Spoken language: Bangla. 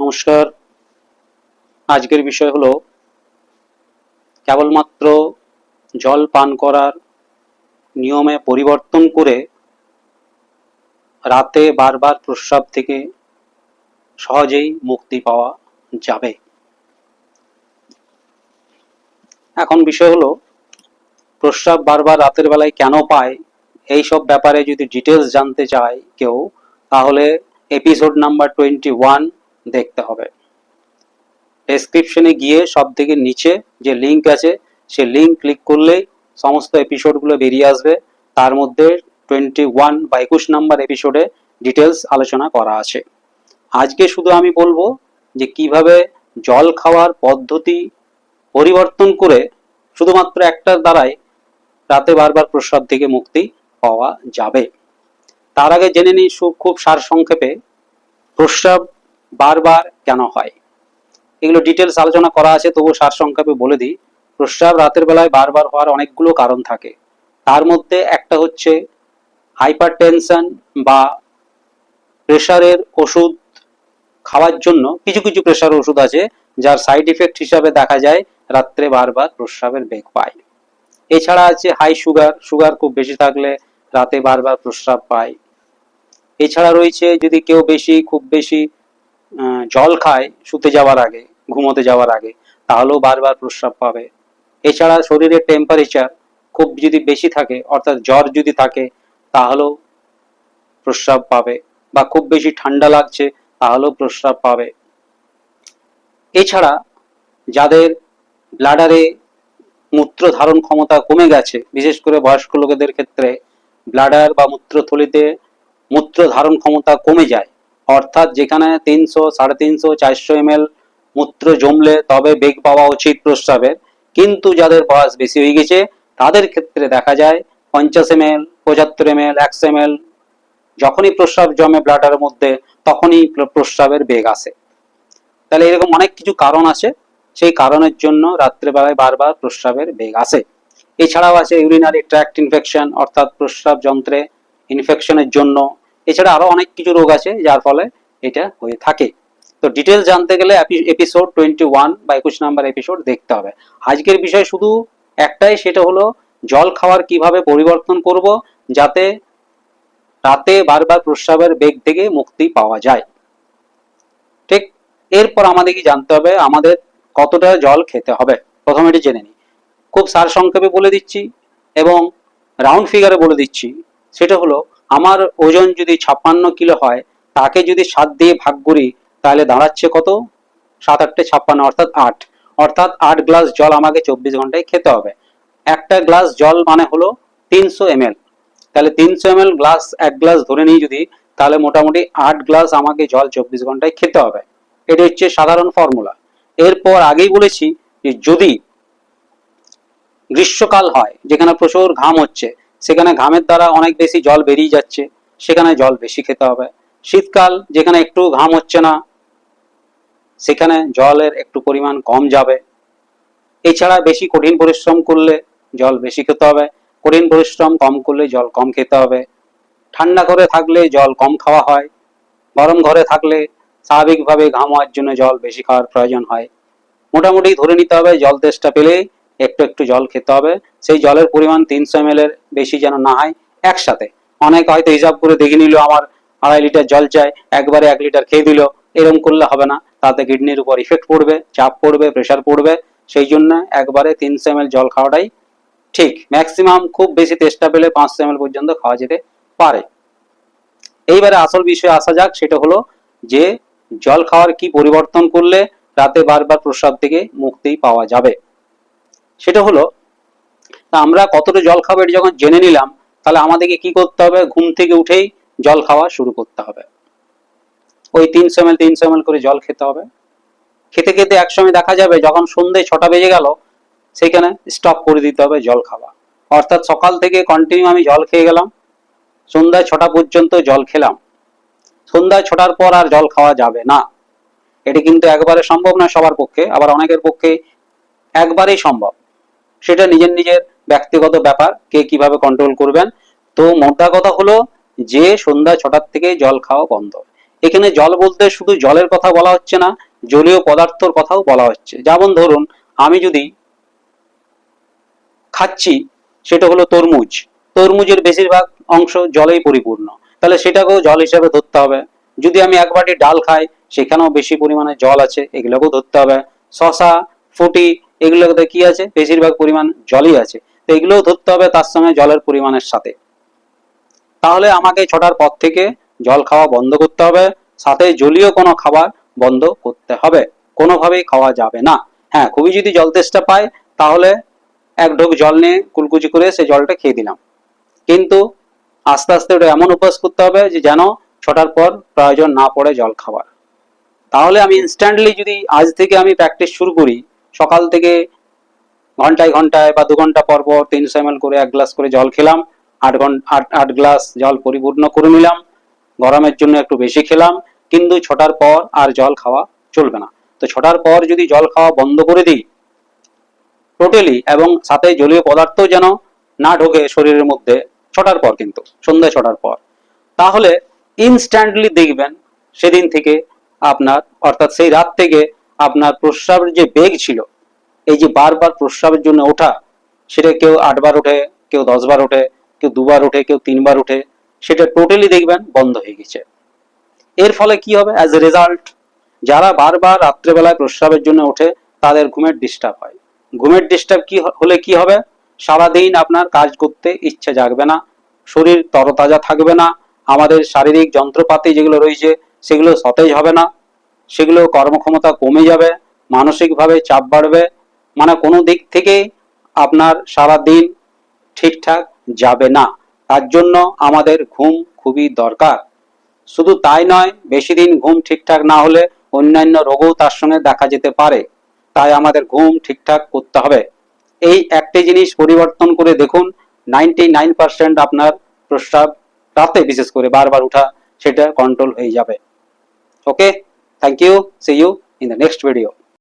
নমস্কার। আজকের বিষয় হলো, কেবলমাত্র জল পান করার নিয়মে পরিবর্তন করে রাতে বারবার প্রস্রাব থেকে সহজেই মুক্তি পাওয়া যাবে। এখন বিষয় হলো, প্রস্রাব বারবার রাতের বেলায় কেন পায়? এই সব ব্যাপারে যদি ডিটেলস জানতে চায় কেউ, তাহলে এপিসোড নাম্বার টোয়েন্টি ওয়ান দেখতে হবে। ডেসক্রিপশনে গিয়ে সব থেকে নিচে যে লিংক আছে, সে লিংক ক্লিক করলেই সমস্ত এপিসোডগুলো বেরিয়ে আসবে। তার মধ্যে টোয়েন্টি ওয়ান বা একুশ নাম্বার এপিসোডে ডিটেলস আলোচনা করা আছে। আজকে শুধু আমি বলব যে কীভাবে জল খাওয়ার পদ্ধতি পরিবর্তন করে শুধুমাত্র একটার দ্বারাই রাতে বারবার প্রস্রাব থেকে মুক্তি পাওয়া যাবে। তার আগে জেনে নিই খুব সার সংক্ষেপে প্রস্রাব বারবার কেন হয়? এগুলো ডিটেলস আলোচনা করা আছে তবু সার সংক্ষেপে বলে দিই। প্রস্রাব রাতের বেলায় বারবার হওয়ার অনেকগুলো কারণ থাকে। তার মধ্যে একটা হচ্ছে হাইপার টেনশন বা প্রেশারের ওষুধ খাওয়ার জন্য কিছু কিছু প্রেশার ওষুধ আছে, যার সাইড ইফেক্ট হিসাবে দেখা যায় রাত্রে বারবার প্রস্রাবের বেগ পায়। এছাড়া আছে হাই সুগার সুগার খুব বেশি থাকলে রাতে বারবার প্রস্রাব পায়। এছাড়া রয়েছে যদি কেউ বেশি, খুব বেশি জল খায় শুতে যাওয়ার আগে, ঘুমোতে যাওয়ার আগে, তাহলেও বারবার প্রস্রাব পাবে। এছাড়া শরীরের টেম্পারেচার খুব যদি বেশি থাকে, অর্থাৎ জ্বর যদি থাকে, তাহলেও প্রস্রাব পাবে। বা খুব বেশি ঠান্ডা লাগছে, তাহলেও প্রস্রাব পাবে। এছাড়া যাদের ব্লাডারে মূত্র ধারণ ক্ষমতা কমে গেছে, বিশেষ করে বয়স্ক লোকেদের ক্ষেত্রে ব্লাডার বা মূত্রথলিতে মূত্র ধারণ ক্ষমতা কমে যায় অর্থাৎ যেখানে তিনশো, সাড়ে তিনশো, চারশো এম মূত্র জমলে তবে বেগ পাওয়া উচিত প্রস্রাবের কিন্তু যাদের বয়স বেশি হয়ে গেছে, তাদের ক্ষেত্রে দেখা যায় পঞ্চাশ এম এল পঁচাত্তর এম এল একশো এম যখনই প্রস্রাব জমে ব্লাডারের মধ্যে, তখনই প্র- প্রস্রাবের বেগ আসে। তাহলে এরকম অনেক কিছু কারণ আছে। সেই কারণের জন্য রাত্রেবেলায় বারবার প্রস্রাবের বেগ আসে। এছাড়াও আছে ইউরিনারি ট্র্যাক্ট ইনফেকশন অর্থাৎ প্রস্রাব যন্ত্রে ইনফেকশনের জন্য এছাড়া আরও অনেক কিছু রোগ আছে, যার ফলে এটা হয়ে থাকে। তো ডিটেলস জানতে গেলে এপিসোড টোয়েন্টি ওয়ান বা একুশ নাম্বার এপিসোড দেখতে হবে। আজকের বিষয় শুধু একটাই, সেটা হলো জল খাওয়ার কীভাবে পরিবর্তন করব যাতে রাতে বারবার প্রস্রাবের বেগ থেকে মুক্তি পাওয়া যায়। ঠিক এরপর আমাদেরকে জানতে হবে আমাদের কতটা জল খেতে হবে। প্রথমে এটি জেনে নিই। খুব সার সংক্ষেপে বলে দিচ্ছি এবং রাউন্ড ফিগারে বলে দিচ্ছি। সেটা হলো আমার ওজন যদি ছাপ্পান্ন কিলো হয়, তাকে যদি সাত দিয়ে ভাগ করি, তাহলে দাঁড়াচ্ছে কত? সাত আটটে ছাপ্পান্ন, অর্থাৎ আট। অর্থাৎ আট গ্লাস জল আমাকে চব্বিশ ঘন্টায় খেতে হবে। একটা গ্লাস জল মানে হলো তিনশো এম তাহলে তিনশো এম গ্লাস, এক গ্লাস ধরে নিই যদি, তাহলে মোটামুটি আট গ্লাস আমাকে জল চব্বিশ ঘন্টায় খেতে হবে। এটা হচ্ছে সাধারণ ফর্মুলা। এরপর আগেই বলেছি যে যদি গ্রীষ্মকাল হয়, যেখানে প্রচুর ঘাম হচ্ছে সেখানে ঘামের দ্বারা অনেক বেশি জল বেরিয়ে যাচ্ছে, সেখানে জল বেশি খেতে হবে। শীতকাল, যেখানে একটু ঘাম হচ্ছে না, সেখানে জলের একটু পরিমাণ কম যাবে। এছাড়া বেশি কঠিন পরিশ্রম করলে জল বেশি খেতে হবে, কঠিন পরিশ্রম কম করলে জল কম খেতে হবে। ঠান্ডা ঘরে থাকলে জল কম খাওয়া হয়, গরম ঘরে থাকলে স্বাভাবিকভাবে ঘাম হওয়ার জন্য জল বেশি খাওয়ার প্রয়োজন হয়। মোটামুটি ধরে নিতে হবে জল তেষ্টা পেলে একটু একটু জল খেতে হবে। সেই জলের পরিমাণ তিনশো এম এর বেশি যেন না হয়, একসাথে। অনেক হয়তো হিসাব করে দেখে নিল আমার আড়াই লিটার জল চাই, একবারে এক লিটার খেয়ে দিল। এরকম করলে হবে না। তাতে কিডনির উপর ইফেক্ট পড়বে, চাপ পড়বে প্রেশার পড়বে। সেই জন্য একবারে তিনশো এম জল খাওয়াটাই ঠিক। ম্যাক্সিমাম খুব বেশি তেষ্টা পেলে পাঁচশো এম পর্যন্ত খাওয়া যেতে পারে। এইবারে আসল বিষয়ে আসা যাক, সেটা হলো যে জল খাওয়ার কি পরিবর্তন করলে রাতে বারবার প্রস্রাব থেকে মুক্তি পাওয়া যাবে। সেটা হলো আমরা কতটা জল খাব এটা যখন জেনে নিলাম, তাহলে আমাদেরকে কি করতে হবে? ঘুম থেকে উঠেই জল খাওয়া শুরু করতে হবে। ওই তিনশো এম এল তিনশো এম করে জল খেতে হবে। খেতে খেতে একসময় দেখা যাবে যখন সন্ধে ছটা বেজে গেল, সেখানে স্টপ করে দিতে হবে জল খাওয়া। অর্থাৎ সকাল থেকে কন্টিনিউ আমি জল খেয়ে গেলাম। সন্ধ্যায় ছটা পর্যন্ত জল খেলাম। সন্ধ্যায় ছটার পর আর জল খাওয়া যাবে না। এটি কিন্তু একবারে সম্ভব না সবার পক্ষে, আবার অনেকের পক্ষে একবারেই সম্ভব। সেটা নিজের নিজের ব্যক্তিগত ব্যাপার, কে কীভাবে কন্ট্রোল করবেন। তো মোদ্দা কথা হলো যে সন্ধ্যা ছটার থেকে জল খাওয়া বন্ধ। এখানে জল বলতে শুধু জলের কথা বলা হচ্ছে না, জলীয় পদার্থর কথাও বলা হচ্ছে। যেমন ধরুন, আমি যদি খাচ্ছি, সেটা হলো তরমুজ। তরমুজের বেশিরভাগ অংশ জলেই পরিপূর্ণ। তাহলে সেটাকেও জল হিসেবে ধরতে হবে। যদি আমি এক বাটি ডাল খাই, সেখানেও বেশি পরিমাণে জল আছে, এগুলোকেও ধরতে হবে। শশা ফুটি এগুলোতে কি আছে? বেশিরভাগ পরিমাণ জলই আছে। তো এগুলোও ধরতে হবে তার সঙ্গে জলের পরিমাণের সাথে। তাহলে আমাকে ছটার পর থেকে জল খাওয়া বন্ধ করতে হবে। সাথে জলীয় কোনো খাবার বন্ধ করতে হবে। কোনোভাবেই খাওয়া যাবে না। হ্যাঁ খুবই যদি জল তেষ্টা পায়, তাহলে এক ঢোক জল নিয়ে কুলকুচি করে সে জলটা খেয়ে দিলাম। কিন্তু আস্তে আস্তে ওটা এমন অভ্যাস করতে হবে যে যেন ছটার পর প্রয়োজন না পড়ে জল খাবার। তাহলে আমি ইনস্ট্যান্টলি যদি আজ থেকে আমি প্র্যাকটিস শুরু করি সকাল থেকে ঘন্টায় ঘন্টায় বা দু ঘণ্টা পর পর তিনশো এম করে এক গ্লাস করে জল খেলাম, আট ঘণ্টা আট আট গ্লাস জল পরিপূর্ণ করে নিলাম, গরমের জন্য একটু বেশি খেলাম, কিন্তু ছটার পর আর জল খাওয়া চলবে না। তো ছটার পর যদি জল খাওয়া বন্ধ করে দিই টোটালি এবং সাথে জলীয় পদার্থ যেন না ঢোকে শরীরের মধ্যে ছটার পর কিন্তু, সন্ধ্যা ছটার পর। তাহলে ইনস্ট্যান্টলি দেখবেন সেদিন থেকে আপনার, অর্থাৎ সেই রাত থেকে আপনার প্রস্রাবের যে বেগ ছিল, এই যে বারবার প্রস্রাবের জন্য ওঠা, সেটা কেউ আটবার ওঠে, কেউ দশবার ওঠে, কেউ দুবার ওঠে, কেউ তিনবার ওঠে, সেটা টোটালি দেখবেন বন্ধ হয়ে গেছে। এর ফলে কি হবে? অ্যাজ এ রেজাল্ট যারা বারবার রাত্রেবেলায় প্রস্রাবের জন্য ওঠে, তাদের ঘুমের ডিস্টার্ব হয়। ঘুমের ডিস্টার্ব কি হলে কি হবে? সারাদিন আপনার কাজ করতে ইচ্ছে জাগবে না, শরীর তরতাজা থাকবে না, আমাদের শারীরিক যন্ত্রপাতি যেগুলো রয়েছে, সেগুলো সতেজ হবে না সেগুলো কর্মক্ষমতা কমে যাবে, মানসিকভাবে চাপ বাড়বে মানে কোনো দিক থেকে আপনার সারা দিন ঠিকঠাক যাবে না। তার জন্য আমাদের ঘুম খুবই দরকার। শুধু তাই নয়, বেশি দিন ঘুম ঠিকঠাক না হলে অন্যান্য রোগও তার সঙ্গে দেখা যেতে পারে। তাই আমাদের ঘুম ঠিকঠাক করতে হবে। এই একটি জিনিস পরিবর্তন করে দেখুন, নাইনটি নাইন পার্সেন্ট আপনার প্রস্রাব রাতে বিশেষ করে বারবার উঠা সেটা কন্ট্রোল হয়ে যাবে। ওকে Thank you. See you in the next video.